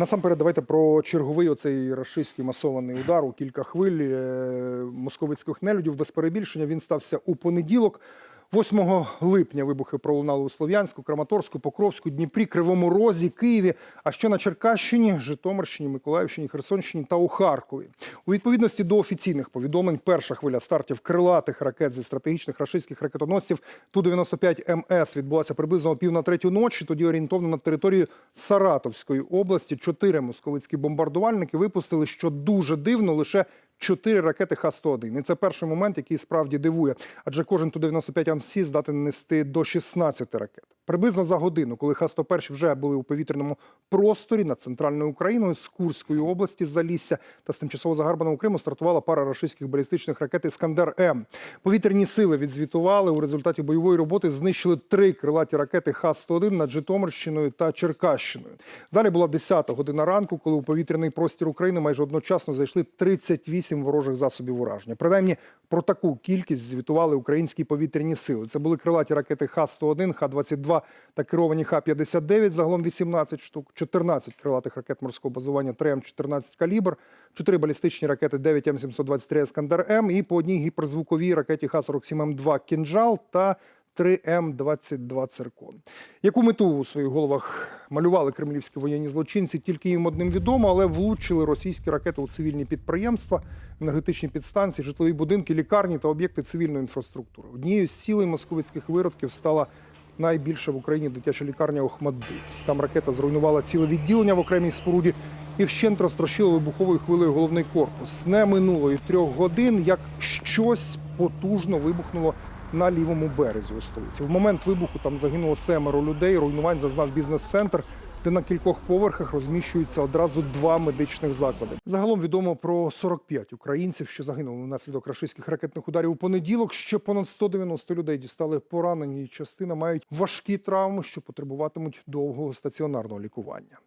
Насамперед, давайте про черговий оцей рашистський масований удар у кілька хвиль е, московицьких нелюдів. Без перебільшення він стався у понеділок. 8 липня вибухи пролунали у Слов'янську, Краматорську, Покровську, Дніпрі, Кривому Розі, Києві, а ще на Черкащині, Житомирщині, Миколаївщині, Херсонщині та у Харкові. У відповідності до офіційних повідомлень, перша хвиля стартів крилатих ракет зі стратегічних рашистських ракетоносців Ту-95 МС відбулася приблизно о пів на третю ночі. Тоді орієнтовно на територію Саратовської області чотири московицькі бомбардувальники випустили, що дуже дивно, лише чотири ракети Х-101. І це перший момент, який справді дивує. Адже кожен Ту-95 МС здатен нести до 16 ракет. Приблизно за годину, коли Х-101 вже були у повітряному просторі над центральною Україною з Курської області Залісся та з тимчасово загарбаного Криму стартувала пара рашистських балістичних ракет Іскандер М. Повітряні сили відзвітували у результаті бойової роботи. Знищили три крилаті ракети Х-101 над Житомирщиною та Черкащиною. Далі була 10 година ранку, коли у повітряний простір України майже одночасно зайшли 38 ворожих засобів ураження. Принаймні про таку кількість звітували українські повітряні сили. Це були крилаті ракети Х-101, Х-22 та керовані Х-59, загалом 18 штук, 14 крилатих ракет морського базування 3М-14 калібр, 4 балістичні ракети 9М723 Ескандер М і по одній гіперзвуковій ракеті Х-47М2 Кінжал та 3М22 Циркон. Яку мету у своїх головах малювали кремлівські воєнні злочинці, тільки їм одним відомо, але влучили російські ракети у цивільні підприємства, енергетичні підстанції, житлові будинки, лікарні та об'єкти цивільної інфраструктури. Однією з цілей московицьких виродків стала найбільша в Україні дитяча лікарня Охмаддит. Там ракета зруйнувала ціле відділення в окремій споруді і вщент розтрощила вибуховою хвилею головний корпус. Не минуло і трьох годин, як щось потужно вибухнуло на лівому березі у столиці. В момент вибуху там загинуло семеро людей. Руйнувань зазнав бізнес-центр, де на кількох поверхах розміщуються одразу два медичних заклади. Загалом відомо про 45 українців, що загинули внаслідок рашистських ракетних ударів у понеділок. Ще понад 190 людей дістали поранені, і частина мають важкі травми, що потребуватимуть довгого стаціонарного лікування.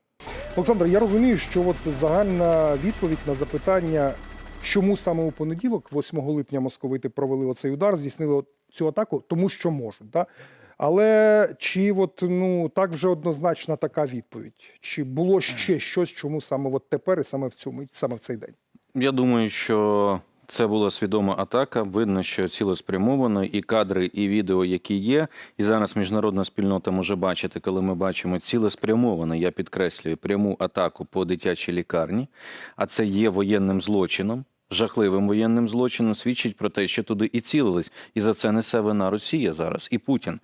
Олександр, я розумію, що от загальна відповідь на запитання, чому саме у понеділок, 8 липня, московити провели оцей удар, здійснили цю атаку, тому що можуть. Да? Але чи от, ну, так вже однозначна така відповідь? Чи було ще щось, чому саме от тепер і саме в цьому саме в цей день? Я думаю, що це була свідома атака. Видно, що цілеспрямовано і кадри, і відео, які є. І зараз міжнародна спільнота може бачити, коли ми бачимо цілеспрямовано, я підкреслюю, пряму атаку по дитячій лікарні, а це є воєнним злочином. Жахливим воєнним злочином свідчить про те, що туди і цілились, і за це несе вина Росія зараз і Путін.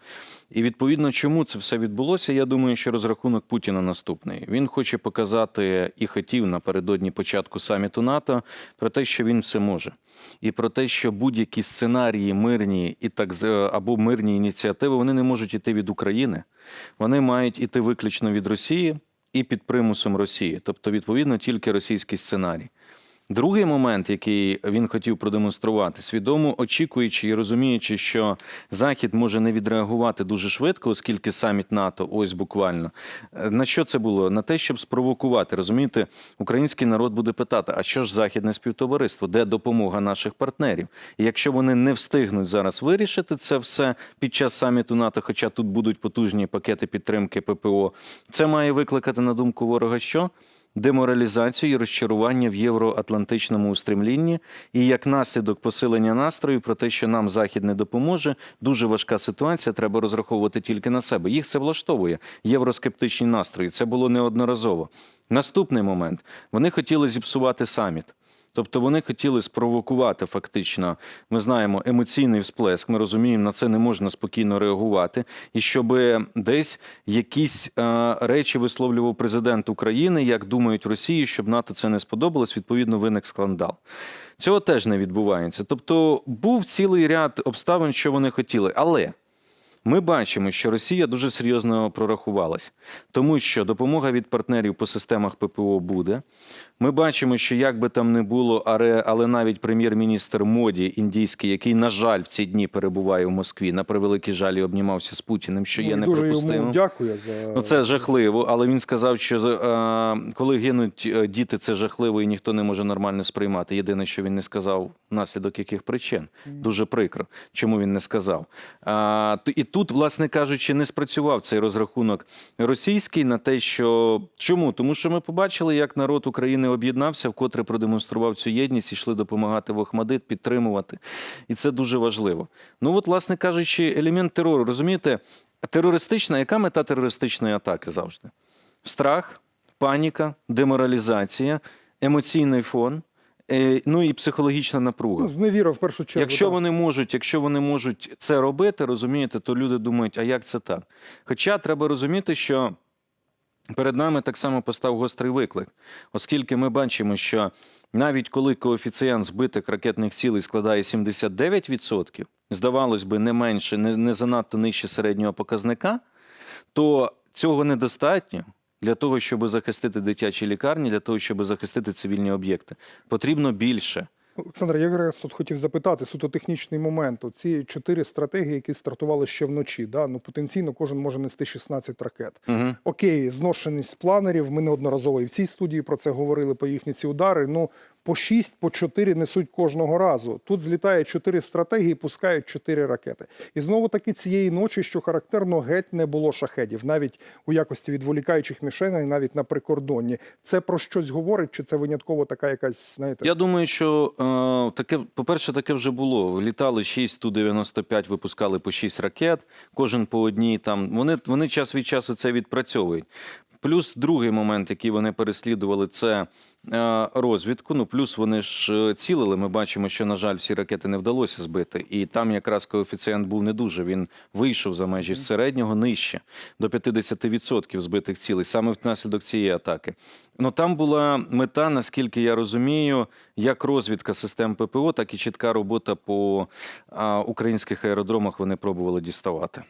І відповідно, чому це все відбулося? Я думаю, що розрахунок Путіна наступний. Він хоче показати і хотів напередодні початку саміту НАТО про те, що він все може, і про те, що будь-які сценарії мирні і так з- або мирні ініціативи вони не можуть іти від України, вони мають іти виключно від Росії і під примусом Росії, тобто відповідно тільки російський сценарій. Другий момент, який він хотів продемонструвати, свідомо очікуючи і розуміючи, що Захід може не відреагувати дуже швидко, оскільки саміт НАТО, ось буквально Е, на що це було? На те, щоб спровокувати. Розумієте, український народ буде питати: а що ж західне співтовариство, де допомога наших партнерів? І якщо вони не встигнуть зараз вирішити це все під час саміту НАТО, хоча тут будуть потужні пакети підтримки ППО, це має викликати на думку ворога, що деморалізацію і розчарування в євроатлантичному устремлінні, і як наслідок посилення настрою про те, що нам захід не допоможе. Дуже важка ситуація. Треба розраховувати тільки на себе. Їх це влаштовує. Євроскептичні настрої. Це було неодноразово. Наступний момент вони хотіли зіпсувати саміт. Тобто вони хотіли спровокувати фактично, ми знаємо, емоційний всплеск. Ми розуміємо, на це не можна спокійно реагувати. І щоб десь якісь е, речі висловлював президент України, як думають в Росії, щоб НАТО це не сподобалось, відповідно виник скандал. Цього теж не відбувається. Тобто був цілий ряд обставин, що вони хотіли. Але ми бачимо, що Росія дуже серйозно прорахувалась, тому що допомога від партнерів по системах ППО буде. Ми бачимо, що як би там не було, але, навіть прем'єр-міністр Моді індійський, який, на жаль, в ці дні перебуває в Москві, на превеликий жаль, обнімався з Путіним, що є Ну, неприпустимим. йому дякую за Ну, це жахливо, але він сказав, що е, коли гинуть е, діти, це жахливо і ніхто не може нормально сприймати. Єдине, що він не сказав, внаслідок яких причин. Дуже прикро. Чому він не сказав? А, і тут, власне кажучи, не спрацював цей розрахунок російський на те, що чому? Тому що ми побачили, як народ України об'єднався, вкотре продемонстрував цю єдність, йшли допомагати в Охмадит, підтримувати. І це дуже важливо. Ну, от, власне кажучи, елемент терору. Розумієте, терористична, яка мета терористичної атаки завжди? Страх, паніка, деморалізація, емоційний фон, ну і психологічна напруга. Ну, зневіра в першу чергу. Якщо так. вони можуть, якщо вони можуть це робити, розумієте, то люди думають, а як це так? Хоча треба розуміти, що перед нами так само постав гострий виклик, оскільки ми бачимо, що навіть коли коефіцієнт збитих ракетних цілей складає 79%, здавалось би, не менше, не, не занадто нижче середнього показника, то цього недостатньо. Для того, щоб захистити дитячі лікарні, для того, щоб захистити цивільні об'єкти, потрібно більше. Олександр, я якраз тут хотів запитати суто технічний момент. Ці чотири стратегії, які стартували ще вночі. Да? Ну, потенційно кожен може нести 16 ракет. Угу. Окей, зношеність планерів. Ми неодноразово і в цій студії про це говорили по їхні ці удари. Ну по 6, по 4 несуть кожного разу. Тут злітає 4 стратегії, пускають 4 ракети. І знову таки цієї ночі, що характерно, геть не було шахедів, навіть у якості відволікаючих мішеней, навіть на прикордонні. Це про щось говорить, чи це винятково така якась, знаєте, Я думаю, що е, таке, по-перше, таке вже було. Літали 6 Ту-95, випускали по 6 ракет, кожен по одній там. Вони, вони час від часу це відпрацьовують. Плюс другий момент, який вони переслідували, це е, розвідку. Ну, плюс вони ж е, цілили. Ми бачимо, що, на жаль, всі ракети не вдалося збити. І там якраз коефіцієнт був не дуже. Він вийшов за межі середнього нижче до 50% збитих цілей, саме внаслідок цієї атаки. Ну там була мета, наскільки я розумію, як розвідка систем ППО, так і чітка робота по українських аеродромах вони пробували діставати.